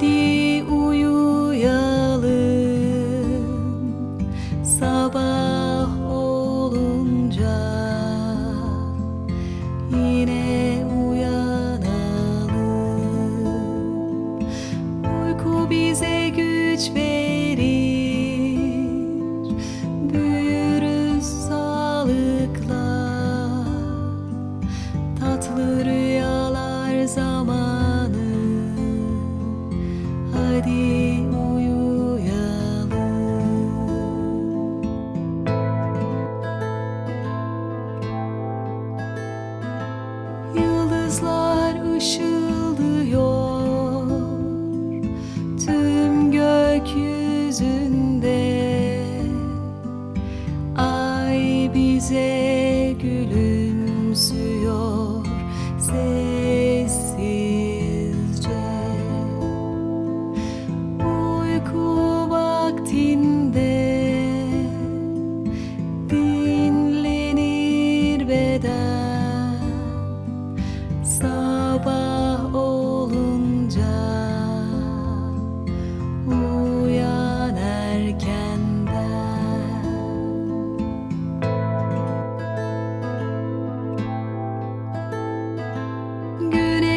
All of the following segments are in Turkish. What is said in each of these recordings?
Hadi uyuyalım sabah olunca yine uyanalım. Uyku bize güç verir, büyürüz sağlıkla, tatlı rüyalar zaman. Yıldızlar ışıldıyor Tüm gökyüzünde. Ay bize gülümsüyor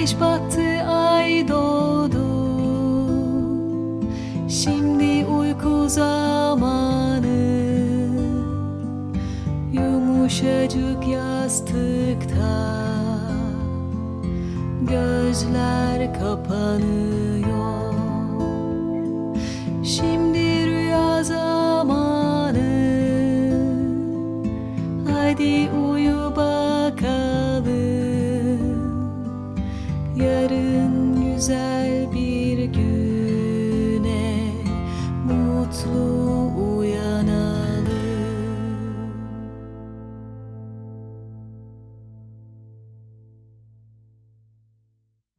Güneş battı ay doğdu. Şimdi uyku zamanı. Yumuşacık yastıkta Gözler kapanıyor. Şimdi rüya zamanı. Hadi uyu